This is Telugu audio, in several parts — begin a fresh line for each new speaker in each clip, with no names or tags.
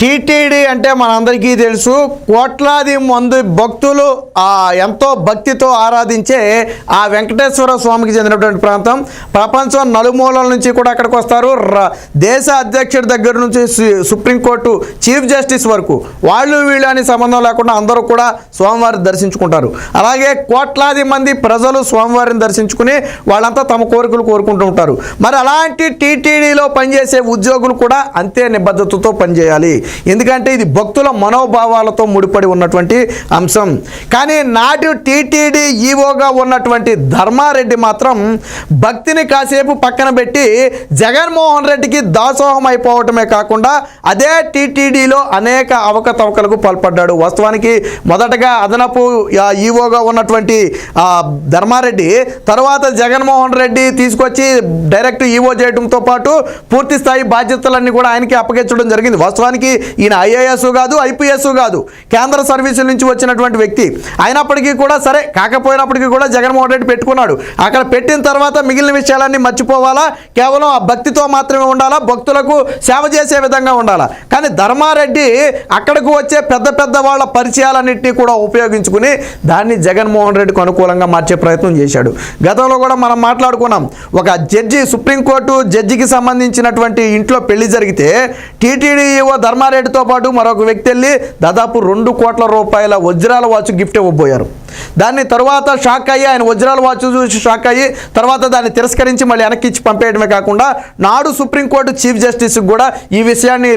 టీటీడీ అంటే మనందరికీ తెలుసు కోట్లాది మంది భక్తులు ఆ ఎంతో భక్తితో ఆరాధించే ఆ వెంకటేశ్వర స్వామికి చెందినటువంటి ప్రాంతం. ప్రపంచం నలుమూలల నుంచి కూడా అక్కడికి వస్తారు. దేశ అధ్యక్షుడి దగ్గర నుంచి సుప్రీంకోర్టు చీఫ్ జస్టిస్ వరకు వాళ్ళు వీళ్ళు అని సంబంధం లేకుండా అందరూ కూడా స్వామివారిని దర్శించుకుంటారు. అలాగే కోట్లాది మంది ప్రజలు స్వామివారిని దర్శించుకుని వాళ్ళంతా తమ కోరికలు కోరుకుంటూ ఉంటారు. మరి అలాంటి టీటీడీలో పనిచేసే ఉద్యోగులు కూడా అంతే నిబద్ధతతో పనిచేయాలి. ఎందుకంటే ఇది భక్తుల మనోభావాలతో ముడిపడి ఉన్నటువంటి అంశం. కానీ నాటి టీటీడీ ఈవోగా ఉన్నటువంటి ధర్మారెడ్డి మాత్రం భక్తిని కాసేపు పక్కన పెట్టి జగన్మోహన్ రెడ్డికి దాసోహం అయిపోవటమే కాకుండా అదే టీటీడీలో అనేక అవకతవకలకు పాల్పడ్డాడు. వాస్తవానికి మొదటగా అదనపు ఈవోగా ఉన్నటువంటి ధర్మారెడ్డి తర్వాత జగన్మోహన్ రెడ్డి తీసుకొచ్చి డైరెక్ట్ ఈవో చేయడంతో పాటు పూర్తి స్థాయి బాధ్యతలన్నీ కూడా ఆయనకి అప్పగించడం జరిగింది. వాస్తవానికి ఈయన ఐఏఎస్ కాదు ఐపీఎస్ కాదు కేంద్ర సర్వీసుల నుంచి వచ్చినటువంటి వ్యక్తి. అయినప్పటికీ కూడా సరే కాకపోయినప్పటికీ కూడా జగన్మోహన్ రెడ్డి పెట్టుకున్నాడు. అక్కడ పెట్టిన తర్వాత మిగిలిన విషయాలన్నీ మర్చిపోవాలా? కేవలం ఆ భక్తితో మాత్రమే ఉండాలా? భక్తులకు సేవ చేసే విధంగా ఉండాలా? కానీ ధర్మారెడ్డి అక్కడికి వచ్చే పెద్ద పెద్ద వాళ్ళ పరిచయాలన్నింటినీ కూడా ఉపయోగించుకుని దాన్ని జగన్మోహన్ రెడ్డికి అనుకూలంగా మార్చే ప్రయత్నం చేశాడు. గతంలో కూడా మనం మాట్లాడుకున్నాం. ఒక జడ్జి సుప్రీంకోర్టు జడ్జికి సంబంధించినటువంటి ఇంట్లో పెళ్ళి జరిగితే టీటీడీ ధర్మ సుబ్బారెడ్డితో పాటు మరొక వ్యక్తి వెళ్ళి దాదాపు రెండు కోట్ల రూపాయల వజ్రాల వాచ్ గిఫ్ట్ ఇవ్వబోయారు. దాన్ని తర్వాత షాక్ అయ్యి ఆయన వజ్రాల వాచ్ చూసి షాక్ అయ్యి తర్వాత దాన్ని తిరస్కరించి మళ్ళీ వెనక్కి ఇచ్చి పంపేయడమే కాకుండా నాడు సుప్రీంకోర్టు చీఫ్ జస్టిస్ కూడా ఈ విషయాన్ని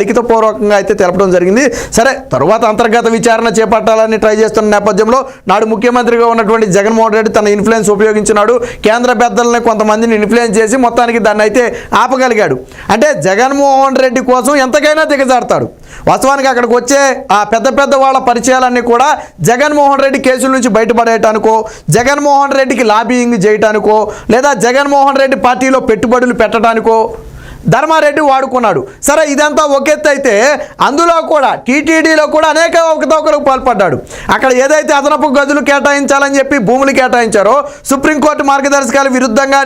లిఖితపూర్వకంగా అయితే తెలపడం జరిగింది. సరే తర్వాత అంతర్గత విచారణ చేపట్టాలని ట్రై చేస్తున్న నేపథ్యంలో నాడు ముఖ్యమంత్రిగా ఉన్నటువంటి జగన్మోహన్ రెడ్డి తన ఇన్ఫ్లుయెన్స్ ఉపయోగించినాడు. కేంద్ర పెద్దలను కొంతమందిని ఇన్ఫ్లుయెన్స్ చేసి మొత్తానికి దాన్ని అయితే ఆపగలిగాడు. అంటే జగన్మోహన్ రెడ్డి కోసం ఎంతకైనా మాట్లాడతాడు. వాస్తవానికి అక్కడికి వచ్చే ఆ పెద్ద పెద్ద వాళ్ళ పరిచయాలన్నీ కూడా జగన్మోహన్ రెడ్డి కేసుల నుంచి బయటపడేయటానికో జగన్మోహన్ రెడ్డికి లాబియింగ్ చేయటానికో లేదా జగన్మోహన్ రెడ్డి పార్టీలో పెట్టుబడులు పెట్టడానికో ధర్మారెడ్డి వాడుకున్నాడు. సరే ఇదంతా ఒకెత్తు అయితే అందులో కూడా టీటీడీలో కూడా అనేక అవకతవకలకు పాల్పడ్డాడు. అక్కడ ఏదైతే అదనపు గదులు కేటాయించాలని చెప్పి భూములు కేటాయించారో సుప్రీంకోర్టు మార్గదర్శకాలు విరుద్ధంగా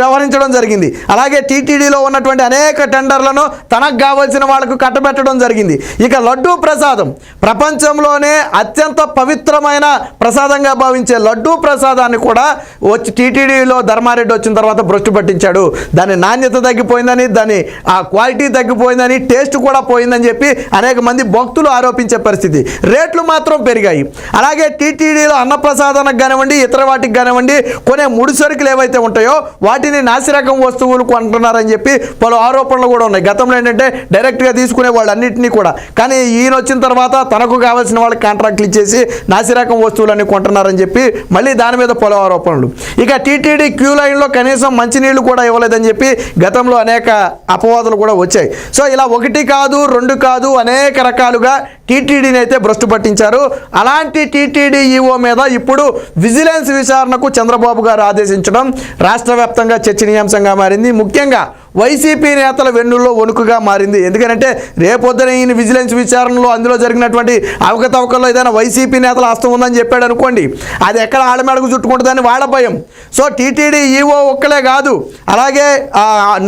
వ్యవహరించడం జరిగింది. అలాగే టీటీడీలో ఉన్నటువంటి అనేక టెండర్లను తనకు కావలసిన వాళ్ళకు కట్టబెట్టడం జరిగింది. ఇక లడ్డూ ప్రసాదం ప్రపంచంలోనే అత్యంత పవిత్రమైన ప్రసాదంగా భావించే లడ్డూ ప్రసాదాన్ని కూడా వచ్చి టీటీడీలో ధర్మారెడ్డి వచ్చిన తర్వాత భ్రష్టు పట్టించాడు. దాని నాణ్యత తగ్గిపోయిందని దాని ఆ క్వాలిటీ తగ్గిపోయిందని టేస్ట్ కూడా పోయిందని చెప్పి అనేక మంది భక్తులు ఆరోపించే పరిస్థితి. రేట్లు మాత్రం పెరిగాయి. అలాగే టీటీడీలో అన్నప్రసాదానికి కానివ్వండి ఇతర వాటికి కానివ్వండి కొనే ముడి సరుకులు ఏవైతే ఉంటాయో వాటిని నాసిరకం వస్తువులు కొంటున్నారని చెప్పి పలు ఆరోపణలు కూడా ఉన్నాయి. గతంలో ఏంటంటే డైరెక్ట్గా తీసుకునే వాళ్ళు అన్నింటినీ కూడా. కానీ ఈయన వచ్చిన తర్వాత తనకు కావాల్సిన వాళ్ళకి కాంట్రాక్ట్లు ఇచ్చేసి నాసిరకం వస్తువులన్నీ కొంటున్నారని చెప్పి మళ్ళీ దాని మీద పలు ఆరోపణలు. ఇక టీటీడీ క్యూ లైన్లో కనీసం మంచినీళ్ళు కూడా ఇవ్వలేదని చెప్పి గతంలో అనేక అపవాదులు కూడా వచ్చాయి. సో ఇలా ఒకటి కాదు రెండు కాదు అనేక రకాలుగా టీటీడీని అయితే భ్రష్టు పట్టించారు. అలాంటి టీటీడీ ఈఓ మీద ఇప్పుడు విజిలెన్స్ విచారణకు చంద్రబాబు గారు ఆదేశించడం రాష్ట్ర వ్యాప్తంగా చర్చనీయాంశంగా మారింది. ముఖ్యంగా వైసీపీ నేతల వెన్నుల్లో వణుకుగా మారింది. ఎందుకంటే రేపొద్దున ఈయన విజిలెన్స్ విచారణలో అందులో జరిగినటువంటి అవకతవకల్లో ఏదైనా వైసీపీ నేతల హస్తం ఉందని చెప్పాడు అనుకోండి అది ఎక్కడ ఆడమేడకు చుట్టుకుంటుందని వాళ్ళ భయం. సో టీటీడీ ఈఓ ఒక్కలే కాదు అలాగే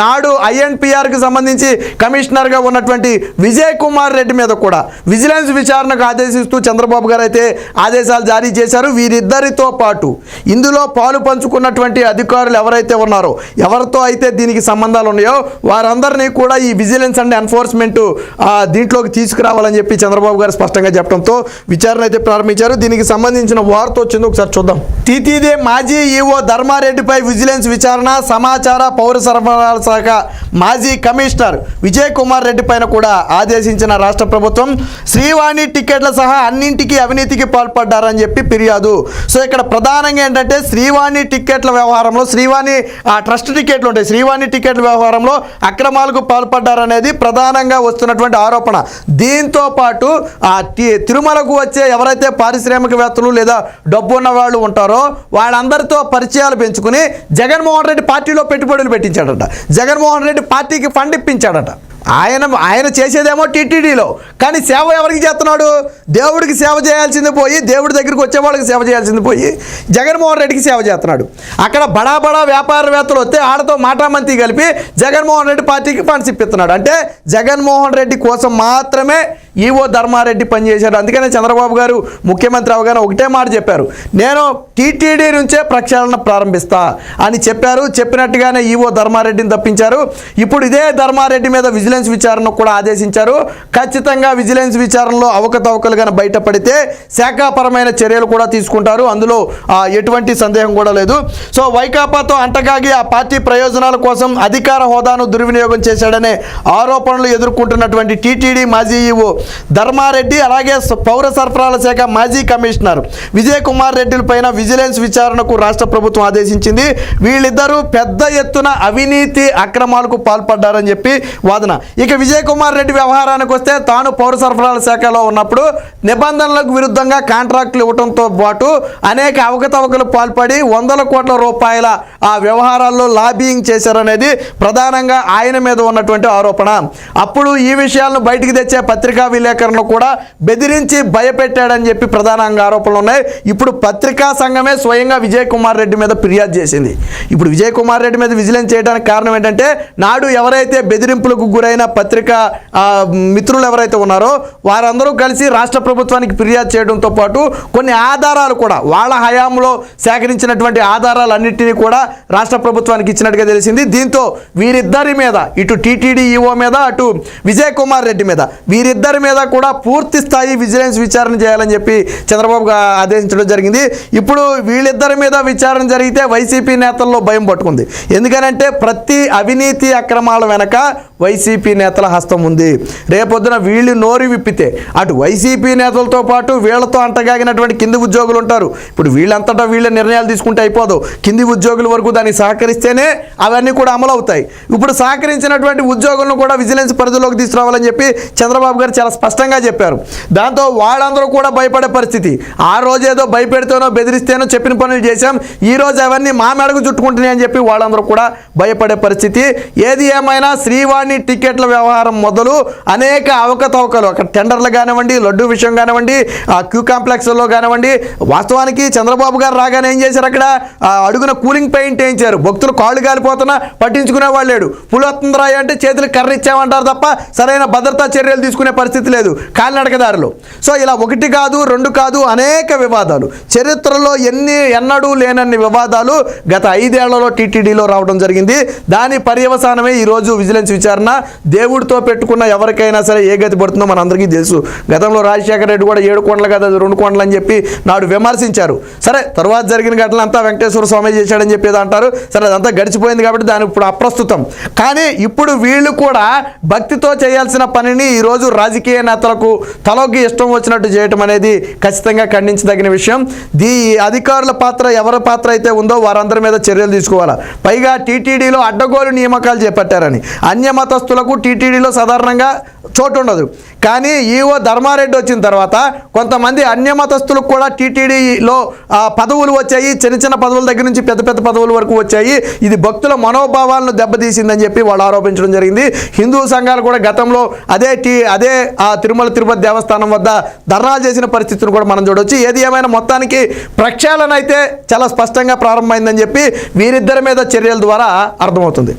నాడు ఐఎన్పిఆర్కి సంబంధించి కమిషనర్గా ఉన్నటువంటి విజయ్ కుమార్ రెడ్డి మీద కూడా విజిలెన్స్ విచారణకు ఆదేశిస్తూ చంద్రబాబు గారు అయితే ఆదేశాలు జారీ చేశారు. వీరిద్దరితో పాటు ఇందులో పాలు పంచుకున్నటువంటి అధికారులు ఎవరైతే ఉన్నారో ఎవరితో అయితే దీనికి సంబంధాలు ఉన్నాయో వారందరినీ కూడా ఈ విజిలెన్స్ అండ్ ఎన్ఫోర్స్మెంట్ దీంట్లోకి తీసుకురావాలని చెప్పి చంద్రబాబు గారు స్పష్టంగా చెప్పడంతో విచారణ అయితే ప్రారంభించారు. దీనికి సంబంధించిన వార్త వచ్చింది ఒకసారి చూద్దాం. టీటీడీ మాజీ ఈఓ ధర్మారెడ్డిపై విజిలెన్స్ విచారణ సమాచార పౌర సరఫరాల శాఖ మాజీ కమిషనర్ విజయ్ కుమార్ రెడ్డి పైన కూడా ఆదేశించిన రాష్ట్ర ప్రభుత్వం శ్రీవాణి టికెట్ల సహా అన్నింటికి అవినీతికి పాల్పడ్డారని చెప్పి ఫిర్యాదు. సో ఇక్కడ ప్రధానంగా ఏంటంటే శ్రీవాణి టికెట్ల వ్యవహారంలో శ్రీవాణి ఆ ట్రస్ట్ టికెట్లు ఉంటాయి. శ్రీవాణి టికెట్ల వ్యవహారంలో అక్రమాలకు పాల్పడ్డారనేది ప్రధానంగా వస్తున్నటువంటి ఆరోపణ. దీంతో పాటు ఆ తిరుమలకు వచ్చే ఎవరైతే పారిశ్రామికవేత్తలు లేదా డబ్బు ఉన్న వాళ్ళు ఉంటారో వాళ్ళందరితో పరిచయాలు పెంచుకుని జగన్మోహన్ రెడ్డి పార్టీలో పెట్టుబడులు పెట్టించాడట. జగన్మోహన్ రెడ్డి పార్టీకి ఫండ్ ఇప్పించాడట. ఆయన ఆయన చేసేదేమో టీటీడీలో. కానీ సేవ ఎవరికి చేస్తున్నాడు? దేవుడికి సేవ చేయాల్సింది పోయి దేవుడి దగ్గరికి వచ్చే వాళ్ళకి సేవ చేయాల్సింది పోయి జగన్మోహన్ రెడ్డికి సేవ చేస్తున్నాడు. అక్కడ బడా బడా వ్యాపారవేత్తలు వస్తే ఆడతో మాటామంతి కలిపి జగన్మోహన్ రెడ్డి పార్టీకి ఫండ్స్ ఇప్పిస్తున్నాడు. అంటే జగన్మోహన్ రెడ్డి కోసం మాత్రమే ఈవో ధర్మారెడ్డి పనిచేశాడు. అందుకనే చంద్రబాబు గారు ముఖ్యమంత్రి అవగానే ఒకటే మాట చెప్పారు. నేను టీటీడీ నుంచే ప్రక్షాళన ప్రారంభిస్తా అని చెప్పారు. చెప్పినట్టుగానే ఈవో ధర్మారెడ్డిని తప్పించారు. ఇప్పుడు ఇదే ధర్మారెడ్డి మీద విజిలెన్స్ విచారణ కూడా ఆదేశించారు. ఖచ్చితంగా విజిలెన్స్ విచారణలో అవకతవకలు కానీ బయటపడితే శాఖాపరమైన చర్యలు కూడా తీసుకుంటారు. అందులో ఎటువంటి సందేహం కూడా లేదు. సో వైకాపాతో అంటగాగి ఆ పార్టీ ప్రయోజనాల కోసం అధికార హోదాను దుర్వినియోగం చేశాడనే ఆరోపణలు ఎదుర్కొంటున్నటువంటి టీటీడీ మాజీ ఈవో ధర్మారెడ్డి అలాగే పౌర సరఫరాల శాఖ మాజీ కమిషనర్ విజయ్ కుమార్ రెడ్డిల పైన విజిలెన్స్ విచారణకు రాష్ట్ర ప్రభుత్వం ఆదేశించింది. వీళ్ళిద్దరూ పెద్ద ఎత్తున అవినీతి అక్రమాలకు పాల్పడ్డారని చెప్పి వాదన. ఇక విజయ్ కుమార్ రెడ్డి వ్యవహారానికి వస్తే తాను పౌర సరఫరాల శాఖలో ఉన్నప్పుడు నిబంధనలకు విరుద్ధంగా కాంట్రాక్టులు ఇవ్వడంతో పాటు అనేక అవకతవకలు పాల్పడి వందల కోట్ల రూపాయల ఆ వ్యవహారాల్లో లాబియింగ్ చేశారనేది ప్రధానంగా ఆయన మీద ఉన్నటువంటి ఆరోపణ. అప్పుడు ఈ విషయాలను బయటికి తెచ్చే పత్రికా విలేకరులను కూడా బెదిరించి భయపెట్టాడని చెప్పి ప్రధానంగా ఆరోపణలు ఉన్నాయి. ఇప్పుడు పత్రికా సంఘమే స్వయంగా విజయ్ కుమార్ రెడ్డి మీద ఫిర్యాదు చేసింది. ఇప్పుడు విజయ్ కుమార్ రెడ్డి మీద విజిలెన్స్ చేయడానికి కారణం ఏంటంటే నాడు ఎవరైతే బెదిరింపులకు గురైన పత్రికా మిత్రులు ఎవరైతే ఉన్నారో వారందరూ కలిసి రాష్ట్ర ప్రభుత్వానికి ఫిర్యాదు చేయడంతో పాటు కొన్ని ఆధారాలు కూడా వాళ్ళ హయాంలో సేకరించినటువంటి ఆధారాలన్నింటినీ కూడా రాష్ట్ర ప్రభుత్వానికి ఇచ్చినట్టుగా తెలిసింది. దీంతో వీరిద్దరి మీద ఇటు టీటీడీ ఈఓ మీద అటు విజయ్ కుమార్ రెడ్డి మీద వీరిద్దరి మీద కూడా పూర్తి స్థాయి విజిలెన్స్ విచారణ చేయాలని చెప్పి చంద్రబాబు ఆదేశించడం జరిగింది. ఇప్పుడు వీళ్ళిద్దరి మీద విచారణ జరిగితే వైసీపీ నేతల్లో భయం పట్టుకుంది. ఎందుకనంటే ప్రతి అవినీతి అక్రమాల వెనక వైసీపీ నేతల హస్తం ఉంది. రేపొద్దున వీళ్ళు నోరు విప్పితే అటు వైసీపీ నేతలతో పాటు వీళ్ళతో అంటగాగినటువంటి కింది ఉద్యోగులు ఉంటారు. ఇప్పుడు వీళ్ళంతటా వీళ్ళ నిర్ణయాలు తీసుకుంటే అయిపోదు. కింది ఉద్యోగుల వరకు దాన్ని సహకరిస్తేనే అవన్నీ కూడా అమలు అవుతాయి ఇప్పుడు సహకరించినటువంటి ఉద్యోగులను కూడా విజిలెన్స్ పరిధిలోకి తీసుకురావాలని చెప్పి చంద్రబాబు గారు చాలా స్పష్టంగా చెప్పారు. దాంతో వాళ్ళందరూ కూడా భయపడే పరిస్థితి. ఆ రోజు ఏదో భయపెడితేనో బెదిరిస్తేనో చెప్పిన పనులు చేశాం. ఈ రోజు అవన్నీ మా మెడకు చుట్టుకుంటున్నాయి అని చెప్పి వాళ్ళందరూ కూడా భయపడే పరిస్థితి. ఏది ఏమైనా శ్రీవాణి టికెట్ల వ్యవహారం మొదలు అనేక అవకతవకలు. అక్కడ టెండర్లు కానివ్వండి లడ్డు విషయం కానివ్వండి క్యూ కాంప్లెక్స్లో కానివ్వండి వాస్తవానికి చంద్రబాబు గారు రాగానే ఏం చేశారు అక్కడ? అడుగున కూలింగ్ పెయింట్ వేయించారు. భక్తులు కాళ్ళు కాలిపోతున్నా పట్టించుకునే వాళ్ళు లేడు. పులి అంటే చేతులు కర్ర ఇచ్చామంటారు తప్ప సరైన భద్రతా చర్యలు తీసుకునే పరిస్థితి లేదు కాలినడకదారులు సో ఇలా ఒకటి కాదు రెండు కాదు అనేక వివాదాలు. చరిత్రలో ఎన్ని ఎన్నడూ లేనన్ని వివాదాలు గత ఐదేళ్ళలో టీటీడీలో రావడం జరిగింది. దాని పర్యవసానమే ఈరోజు విజిలెన్స్ విచారణ. దేవుడితో పెట్టుకున్న ఎవరికైనా సరే ఏ గతి పడుతుందో మనందరికీ తెలుసు. గతంలో రాజశేఖర రెడ్డి కూడా ఏడు కొండలు కదా రెండు కొండలు అని చెప్పి నాడు విమర్శించారు. సరే తర్వాత జరిగిన ఘటన అంతా వెంకటేశ్వర స్వామి చేశాడని చెప్పేది అంటారు. సరే అదంతా గడిచిపోయింది కాబట్టి దాని ఇప్పుడు అప్రస్తుతం. కానీ ఇప్పుడు వీళ్ళు కూడా భక్తితో చేయాల్సిన పనిని ఈరోజు రాజకీయ నేతలకు తలోకి ఇష్టం వచ్చినట్టు చేయటం అనేది ఖచ్చితంగా ఖండించదగిన విషయం. దీ అధికారుల పాత్ర ఎవరి పాత్ర అయితే ఉందో వారందరి మీద చర్యలు తీసుకోవాలి. పైగా టీటీడీలో అడ్డగోలు నియామకాలు చేపట్టారని. అన్య మతస్థులకు టీటీడీలో సాధారణంగా చోటు ఉండదు కానీ ఈవో ధర్మారెడ్డి వచ్చిన తర్వాత కొంతమంది అన్యమతస్తులకు కూడా టీటీడీలో పదవులు వచ్చాయి. చిన్న చిన్న పదవుల దగ్గర నుంచి పెద్ద పెద్ద పదవుల వరకు వచ్చాయి. ఇది భక్తుల మనోభావాలను దెబ్బతీసిందని చెప్పి వాళ్ళు ఆరోపించడం జరిగింది. హిందూ సంఘాలు కూడా గతంలో అదే టీ అదే ఆ తిరుమల తిరుపతి దేవస్థానం వద్ద ధర్నాలు చేసిన పరిస్థితిని కూడా మనం చూడవచ్చు ఏది ఏమైనా మొత్తానికి ప్రక్షాళన అయితే చాలా స్పష్టంగా ప్రారంభమైందని చెప్పి వీరిద్దరి మీద చర్యల ద్వారా అర్థమవుతుంది.